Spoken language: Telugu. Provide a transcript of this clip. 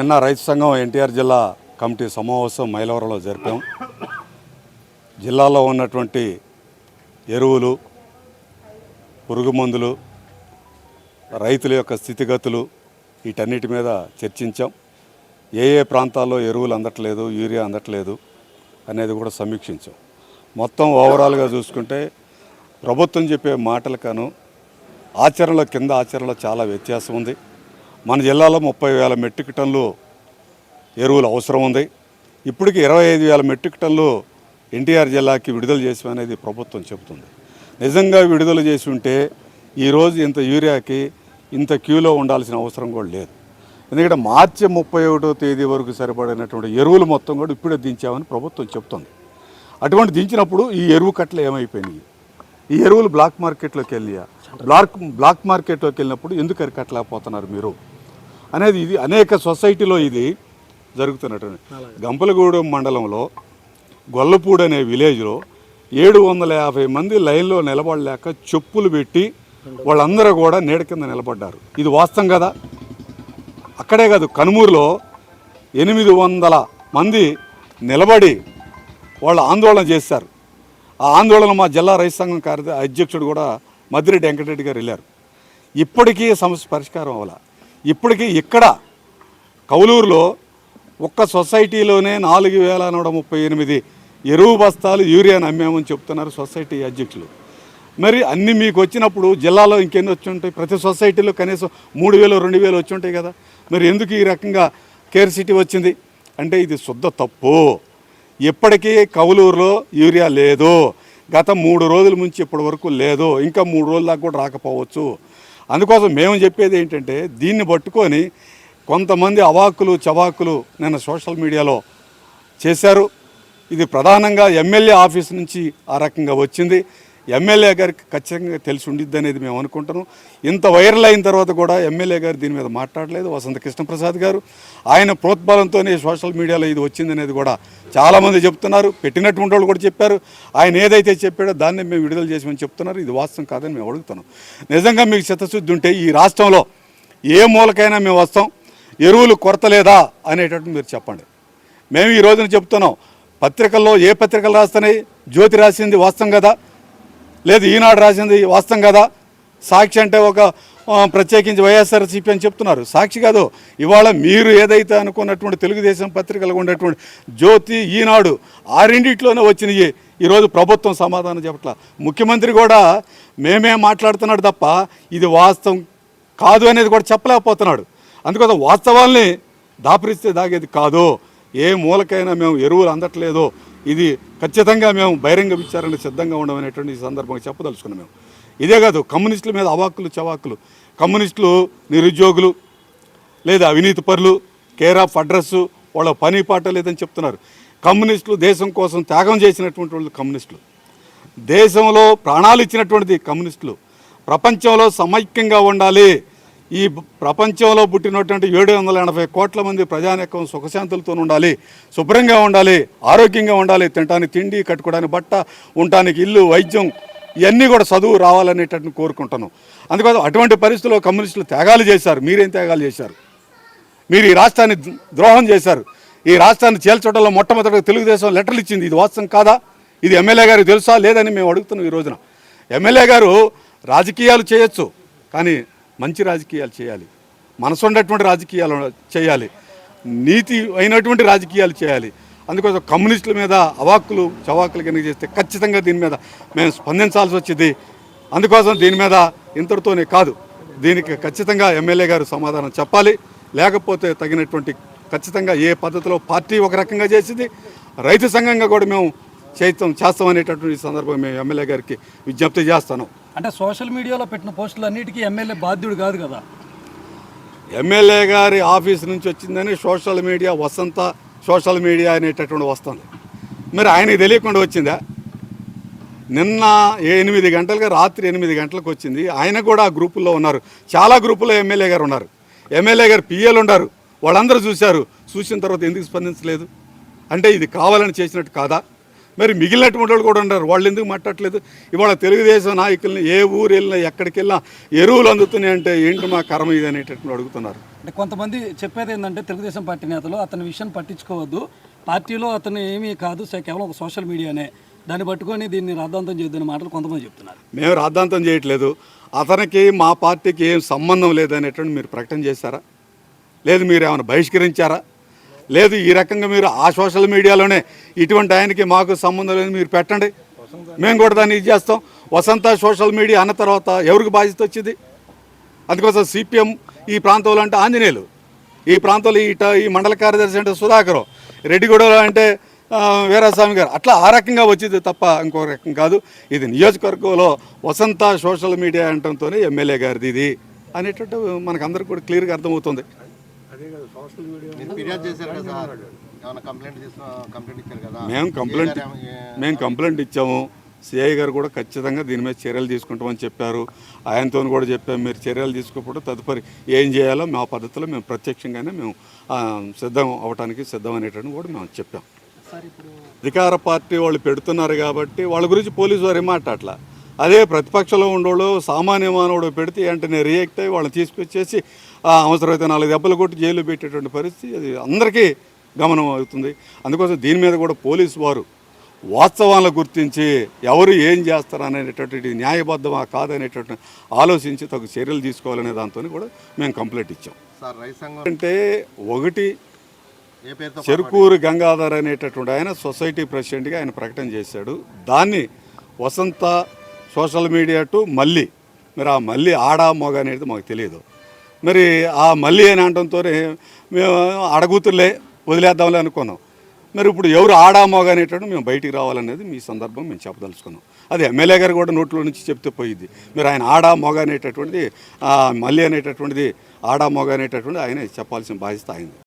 నిన్న రైతు సంఘం ఎన్టీఆర్ జిల్లా కమిటీ సమావేశం మైలవరంలో జరిపాం. జిల్లాలో ఉన్నటువంటి ఎరువులు పురుగు మందులు రైతుల యొక్క స్థితిగతులు వీటన్నిటి మీద చర్చించాం. ఏ ఏ ప్రాంతాల్లో ఎరువులు అందట్లేదు యూరియా అందట్లేదు అనేది కూడా సమీక్షించాం. మొత్తం ఓవరాల్గా చూసుకుంటే ప్రభుత్వం చెప్పే మాటలకను ఆచరణలో కింద ఆచరణలో చాలా వ్యత్యాసం ఉంది. మన జిల్లాలో ముప్పై వేల మెట్రిక్ టన్లు ఎరువులు అవసరం ఉంది. ఇప్పటికి ఇరవై ఐదు వేల మెట్రిక్ టన్లు ఎన్టీఆర్ జిల్లాకి విడుదల చేసామనేది ప్రభుత్వం చెబుతుంది. నిజంగా విడుదల చేసి ఉంటే ఈరోజు ఇంత యూరియాకి ఇంత క్యూలో ఉండాల్సిన అవసరం కూడా లేదు. ఎందుకంటే మార్చి ముప్పై ఒకటో తేదీ వరకు సరిపడినటువంటి ఎరువులు మొత్తం కూడా ఇప్పుడే దించామని ప్రభుత్వం చెప్తుంది అటువంటి దించినప్పుడు ఈ ఎరువు కట్టలు ఏమైపోయినాయి? ఈ ఎరువులు బ్లాక్ మార్కెట్లోకి వెళ్ళియా బ్లాక్ బ్లాక్ మార్కెట్లోకి వెళ్ళినప్పుడు ఎందుకు అరికట్టలేకపోతున్నారు మీరు? అనేది ఇది అనేక సొసైటీలో ఇది జరుగుతున్నటువంటి. గంపలగూడెం మండలంలో గొల్లపూడి అనే విలేజ్లో ఏడు వందల యాభై మంది లైన్లో నిలబడలేక చెప్పులు పెట్టి వాళ్ళందరూ కూడా నీడ కింద నిలబడ్డారు. ఇది వాస్తవం కదా? అక్కడే కాదు కనుమూరులో ఎనిమిది వందల మంది నిలబడి వాళ్ళు ఆందోళన చేశారు. ఆ ఆందోళన మా జిల్లా రైతు సంఘం కార్య అధ్యక్షుడు కూడా మద్దిరెడ్డి వెంకటరెడ్డి గారు వెళ్ళారు. ఇప్పటికీ సమస్య పరిష్కారం అవ్వాల. ఇప్పటికీ ఇక్కడ కౌలూరులో ఒక్క సొసైటీలోనే నాలుగు వేల నూట ముప్పై ఎనిమిది ఎరువు బస్తాలు యూరియాని అమ్మామని చెప్తున్నారు సొసైటీ అధ్యక్షులు. మరి అన్ని మీకు వచ్చినప్పుడు జిల్లాలో ఇంకెన్ని వచ్చి ఉంటాయి? ప్రతి సొసైటీలో కనీసం మూడు వేలు రెండు వేలు వచ్చి ఉంటాయి కదా. మరి ఎందుకు ఈ రకంగా కేర్ సిటీ వచ్చింది? అంటే ఇది శుద్ధ తప్పు. ఇప్పటికీ కౌలూరులో యూరియా లేదు. గత మూడు రోజుల నుంచి ఇప్పటి వరకు లేదు. ఇంకా మూడు రోజుల దాకా కూడా రాకపోవచ్చు. అందుకోసం మేము చెప్పేది ఏంటంటే దీన్ని పట్టుకొని కొంతమంది అవాకులు చవాకులు నిన్న సోషల్ మీడియాలో చేశారు. ఇది ప్రధానంగా ఎమ్మెల్యే ఆఫీస్ నుంచి ఆ రకంగా వచ్చింది. ఎమ్మెల్యే గారికి ఖచ్చితంగా తెలిసి ఉండిద్ది అనేది మేము అనుకుంటున్నాం. ఇంత వైరల్ అయిన తర్వాత కూడా ఎమ్మెల్యే గారు దీని మీద మాట్లాడలేదు. వసంత కృష్ణప్రసాద్ గారు ఆయన ప్రోత్బలంతోనే సోషల్ మీడియాలో ఇది వచ్చిందనేది కూడా చాలామంది చెప్తున్నారు. పెట్టినటువంటి వాళ్ళు కూడా చెప్పారు. ఆయన ఏదైతే చెప్పాడో దాన్ని మేము విడుదల చేసామని చెప్తున్నారు. ఇది వాస్తవం కాదని మేము అడుగుతున్నాం. నిజంగా మీకు చిత్తశుద్ధి ఉంటే ఈ రాష్ట్రంలో ఏ మూలకైనా మేము వస్తాం. ఎరువులు కొరత లేదా అనేటట్టు మీరు చెప్పండి. మేము ఈ రోజున చెప్తున్నాం పత్రికల్లో ఏ పత్రికలు రాస్తున్నాయి? జ్యోతి రాసింది వాస్తవం కదా. లేదు ఈనాడు రాసింది వాస్తవం కదా. సాక్షి అంటే ఒక ప్రత్యేకించి వైఎస్ఆర్సీపీ అని చెప్తున్నారు. సాక్షి కాదు ఇవాళ మీరు ఏదైతే అనుకున్నటువంటి తెలుగుదేశం పత్రికలు ఉండేటువంటి జ్యోతి ఈనాడు ఆ రెండిట్లోనే వచ్చినాయి. ఈరోజు ప్రభుత్వం సమాధానం చెప్పట్ల. ముఖ్యమంత్రి కూడా మేమే మాట్లాడుతున్నాడు తప్ప ఇది వాస్తవం కాదు అనేది కూడా చెప్పలేకపోతున్నాడు. అందుకోసం వాస్తవాల్ని దాపరిస్తే దాగేది కాదు. ఏ మూలకైనా మేము ఎరువులు అందట్లేదో. ఇది ఖచ్చితంగా మేము బహిరంగ విచారణ సిద్ధంగా ఉండమనేటువంటి ఈ సందర్భంగా చెప్పదలుచుకున్నాం మేము. ఇదే కాదు కమ్యూనిస్టుల మీద అవాక్కులు చవాకులు కమ్యూనిస్టులు నిరుద్యోగులు లేదా అవినీతి పరులు కేర్ ఆఫ్ అడ్రస్ వాళ్ళ పని పాట లేదని చెప్తున్నారు. కమ్యూనిస్టులు దేశం కోసం త్యాగం చేసినటువంటి వాళ్ళు కమ్యూనిస్టులు. దేశంలో ప్రాణాలు ఇచ్చినటువంటిది కమ్యూనిస్టులు. ప్రపంచంలో సమైక్యంగా ఉండాలి. ఈ ప్రపంచంలో పుట్టినటువంటి ఏడు వందల ఎనభై కోట్ల మంది ప్రజానేకం సుఖశాంతులతో ఉండాలి శుభ్రంగా ఉండాలి ఆరోగ్యంగా ఉండాలి తినడానికి తిండి కట్టుకోవడానికి బట్ట ఉండటానికి ఇల్లు వైద్యం ఇవన్నీ కూడా చదువు రావాలనేటట్టు కోరుకుంటున్నాం అందుకోసం అటువంటి పరిస్థితుల్లో కమ్యూనిస్టులు త్యాగాలు చేశారు. మీరేం త్యాగాలు చేశారు? మీరు ఈ రాష్ట్రాన్ని ద్రోహం చేశారు. ఈ రాష్ట్రాన్ని చేల్చడంలో మొట్టమొదటిగా తెలుగుదేశం లెటర్లు ఇచ్చింది. ఇది వాస్తవం కాదా? ఇది ఎమ్మెల్యే గారు తెలుసా? లేదని మేము అడుగుతున్నాం ఈ రోజున. ఎమ్మెల్యే గారు రాజకీయాలు చేయొచ్చు కానీ మంచి రాజకీయాలు చేయాలి. మనసు ఉన్నటువంటి రాజకీయాలు చేయాలి. నీతి అయినటువంటి రాజకీయాలు చేయాలి. అందుకోసం కమ్యూనిస్టుల మీద అవాక్కులు చవాకులు కనుక చేస్తే ఖచ్చితంగా దీని మీద మేము స్పందించాల్సి వచ్చింది. అందుకోసం దీని మీద ఇంతటితోనే కాదు. దీనికి ఖచ్చితంగా ఎమ్మెల్యే గారు సమాధానం చెప్పాలి. లేకపోతే తగినటువంటి ఖచ్చితంగా ఏ పద్ధతిలో పార్టీ ఒక రకంగా చేసింది రైతు సంఘంగా కూడా మేము చేస్తాం చేస్తామనేటటువంటి సందర్భం సందర్భంగా మేము ఎమ్మెల్యే గారికి విజ్ఞప్తి చేస్తాను. అంటే సోషల్ మీడియాలో పెట్టిన పోస్టులు అన్నిటికీ ఎమ్మెల్యే బాధ్యుడు కాదు కదా. ఎమ్మెల్యే గారి ఆఫీస్ నుంచి వచ్చిందని social media Vasantha social media అనేటటువంటి వస్తుంది మరి ఆయనకి తెలియకుండా వచ్చిందా? నిన్న ఎనిమిది గంటలుగా రాత్రి ఎనిమిది గంటలకు వచ్చింది. ఆయన కూడా ఆ గ్రూపుల్లో ఉన్నారు. చాలా గ్రూపుల్లో ఎమ్మెల్యే గారు ఉన్నారు. ఎమ్మెల్యే గారు పిఎల్ ఉన్నారు వాళ్ళందరూ చూశారు. చూసిన తర్వాత ఎందుకు స్పందించలేదు? అంటే ఇది కావాలని చేసినట్టు కాదా? మరి మిగిలినటువంటి వాళ్ళు కూడా ఉన్నారు. వాళ్ళు ఎందుకు మాట్లాడట్లేదు? ఇవాళ తెలుగుదేశం నాయకుల్ని ఏ ఊరు వెళ్ళినా ఎక్కడికి వెళ్ళినా ఎరువులు అందుతున్నాయి అంటే ఏంటి మా కర్మ ఇది అనేటటువంటి అడుగుతున్నారు. అంటే కొంతమంది చెప్పేది ఏంటంటే తెలుగుదేశం పార్టీ నేతలు అతని విషయం పట్టించుకోవద్దు. పార్టీలో అతను ఏమీ కాదు కేవలం ఒక సోషల్ మీడియానే. దాన్ని పట్టుకొని దీన్ని రాద్ధాంతం చేయొద్దనే మాటలు కొంతమంది చెప్తున్నారు. మేము రాద్ధాంతం చేయట్లేదు. అతనికి మా పార్టీకి ఏం సంబంధం లేదనేటువంటి మీరు ప్రకటన చేశారా? లేదు మీరు ఏమైనా బహిష్కరించారా? లేదు ఈ రకంగా మీరు ఆ సోషల్ మీడియాలోనే ఇటువంటి ఆయనకి మాకు సంబంధం లేదు మీరు పెట్టండి. మేము కూడా దాన్ని ఇది చేస్తాం. వసంత సోషల్ మీడియా అన్న తర్వాత ఎవరికి బాధ్యత వచ్చింది? అందుకోసం సిపిఎం ఈ ప్రాంతంలో అంటే ఆంజనేయులు. ఈ ప్రాంతంలో ఇట ఈ మండల కార్యదర్శి అంటే సుధాకరం. రెడ్డిగూడలో అంటే వీరాస్వామి గారు. అట్లా ఆ రకంగా వచ్చింది తప్ప ఇంకో రకం కాదు. ఇది నియోజకవర్గంలో వసంత సోషల్ మీడియా అంటంతోనే ఎమ్మెల్యే గారిది ఇది అనేటట్టు మనకు అందరికి కూడా క్లియర్గా అర్థమవుతుంది. మేము కంప్లైంట్ మేము కంప్లైంట్ ఇచ్చాము. సిఐ గారు కూడా ఖచ్చితంగా దీని మీద చర్యలు తీసుకుంటామని చెప్పారు. ఆయనతో కూడా చెప్పాము మీరు చర్యలు తీసుకోకపోతే తదుపరి ఏం చేయాలో మా పద్ధతిలో మేము ప్రత్యక్షంగానే మేము సిద్ధం అవడానికి సిద్ధం అనేటట్టు కూడా మేము చెప్పాం. అధికార పార్టీ వాళ్ళు పెడుతున్నారు కాబట్టి వాళ్ళ గురించి పోలీసు వారు ఏం మాట్లాడలా? అదే ప్రతిపక్షంలో ఉండేవాళ్ళు సామాన్య మానవుడు పెడితే వెంటనే రియాక్ట్ అయ్యి వాళ్ళని తీసుకొచ్చేసి అవసరమైతే నాలుగు దెబ్బలు కొట్టి జైలు పెట్టేటువంటి పరిస్థితి అది అందరికీ గమనం అవుతుంది. అందుకోసం దీని మీద కూడా పోలీసు వారు వాస్తవాలను గుర్తించి ఎవరు ఏం చేస్తారు అనేటటువంటి న్యాయబద్ధమా కాదనేటటువంటి ఆలోచించి తగు చర్యలు తీసుకోవాలనే దాంతో కూడా మేము కంప్లైంట్ ఇచ్చాం. అంటే ఒకటి చెరుకూరు గంగాధర్ అనేటటువంటి ఆయన సొసైటీ ప్రెసిడెంట్గా ఆయన ప్రకటన చేశాడు. దాన్ని వసంత సోషల్ మీడియా టు మళ్ళీ మరి ఆ మళ్ళీ ఆడా మొగ అనేది మాకు తెలియదు. మరి ఆ మళ్ళీ అని అనడంతోనే మేము అడగుతులే వదిలేద్దాంలే అనుకున్నాం. మరి ఇప్పుడు ఎవరు ఆడా మొగ అనేటట్టు మేము బయటికి రావాలనేది మీ సందర్భం మేము చెప్పదలుచుకున్నాం. అది ఎమ్మెల్యే గారు కూడా నోట్లో నుంచి చెప్తే పోయింది మీరు ఆయన ఆడా మొగ అనేటటువంటిది మళ్ళీ అనేటటువంటిది ఆడా మొగ అనేటటువంటిది ఆయన చెప్పాల్సిన బాధ్యత అయింది